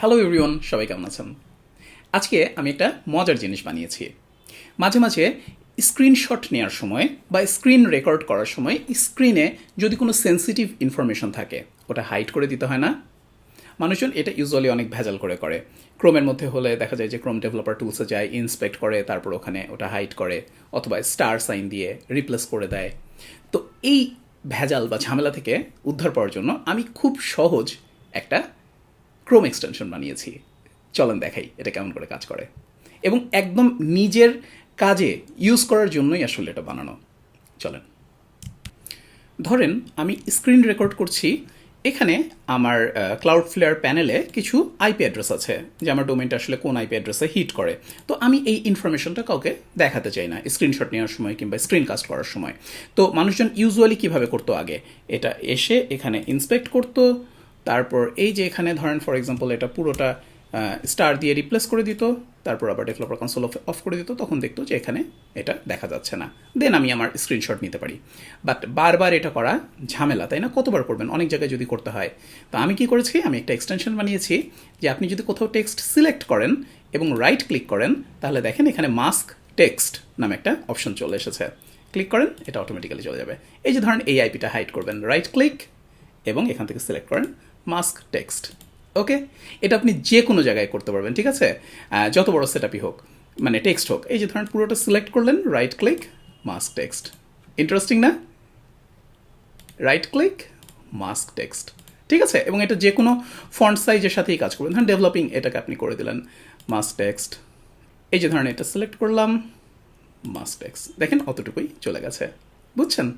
Hello everyone সবাই কেমন আছেন? আজকে আমি একটা মজার জিনিস বানিয়েছি। মাঝে মাঝে স্ক্রিনশট নেওয়ার সময় বা স্ক্রিন রেকর্ড করার সময় স্ক্রিনে যদি কোনো সেন্সিটিভ ইনফরমেশন থাকে, ওটা হাইড করে দিতে হয় না। মানুষজন এটা ইউজুয়ালি অনেক ভেজাল করে করে। ক্রোমের মধ্যে হলে দেখা যায় যে ক্রোম ডেভেলপার টুলসে যায় ইন্সপেক্ট করে, তারপর ওখানে ওটা হাইড করে অথবা স্টার সাইন দিয়ে রিপ্লেস করে দেয়। তো এই ভেজাল বা ঝামেলা থেকে উদ্ধার পাওয়ার জন্য আমি খুব সহজ একটা ক্রোম এক্সটেনশন বানিয়েছি। চলেন দেখাই এটা কেমন করে কাজ করে। এবং একদম নিজের কাজে ইউজ করার জন্যই আসলে এটা বানানো। চলেন। ধরেন আমি স্ক্রিন রেকর্ড করছি। এখানে আমার ক্লাউড ফ্লেয়ার প্যানেলে কিছু আইপি অ্যাড্রেস আছে, যে আমার ডোমেনটা আসলে কোন আইপি অ্যাড্রেসে হিট করে। তো আমি এই ইনফরমেশনটা কাউকে দেখাতে চাই না স্ক্রিনশট নেওয়ার সময় কিংবা স্ক্রিন কাস্ট করার সময়। তো মানুষজন ইউজুয়ালি কীভাবে করতো আগে? এটা এসে এখানে ইন্সপেক্ট করতো তারপর এই যে এখানে ধরেন ফর এক্সাম্পল এটা পুরোটা স্টার দিয়ে রিপ্লেস করে দিত, তারপর আবার ডেভেলপার কনসোল অফ করে দিত, তখন দেখতো যে এখানে এটা দেখা যাচ্ছে না। দেন আমি আমার স্ক্রিনশট নিতে পারি। বাট বারবার এটা করা ঝামেলা, তাই না? কতবার করবেন? অনেক জায়গায় যদি করতে হয়। তো আমি কি করেছি? আমি একটা এক্সটেনশন বানিয়েছি যে আপনি যদি কোথাও টেক্সট সিলেক্ট করেন এবং রাইট ক্লিক করেন, তাহলে দেখেন এখানে মাস্ক টেক্সট নামে একটা অপশন চলে এসেছে। ক্লিক করেন, এটা অটোমেটিক্যালি চলে যাবে। এই যে ধরেন, এই আইপিটা হাইড করবেন। রাইট ক্লিক এবং এখান থেকে সিলেক্ট করেন। Mask, text. ওকে? এটা আপনি যে কোনো জায়গায় করতে পারবেন, ঠিক আছে? যত বড় সেট হোক মানে টেক্সট হোক। এই যে ধরেন পুরোটা সিলেক্ট করলেন right click mask, text. Interesting না? Right click mask, text. ঠিক আছে? এবং এটা যে কোনো ফন্ট সাইজের সাথেই কাজ করবেন। ধরেন ডেভেলপিং এটাকে আপনি করে দিলেন, মাস্ক, টেক্সট। এই যে ধরেন এটা সিলেক্ট করলাম, মাস্ক, টেক্সট। দেখেন অতটুকুই চলে গেছে। বুঝছেন?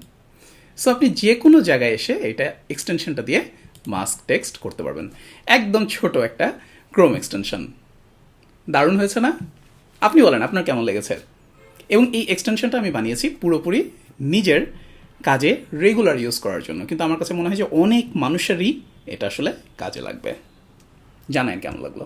সো আপনি যে কোনো জায়গায় এসে এটা এক্সটেনশনটা দিয়ে মাস্ক টেক্সট করতে পারবেন। একদম ছোট একটা ক্রোম এক্সটেনশন দারুণ হয়েছে না? আপনি বলেন, আপনার কেমন লেগেছে? এবং এই এক্সটেনশনটা আমি বানিয়েছি পুরোপুরি নিজের কাজে রেগুলার ইউজ করার জন্য। কিন্তু আমার কাছে মনে হয় যে অনেক মানুষেরই এটা আসলে কাজে লাগবে। জানেন কেমন লাগল?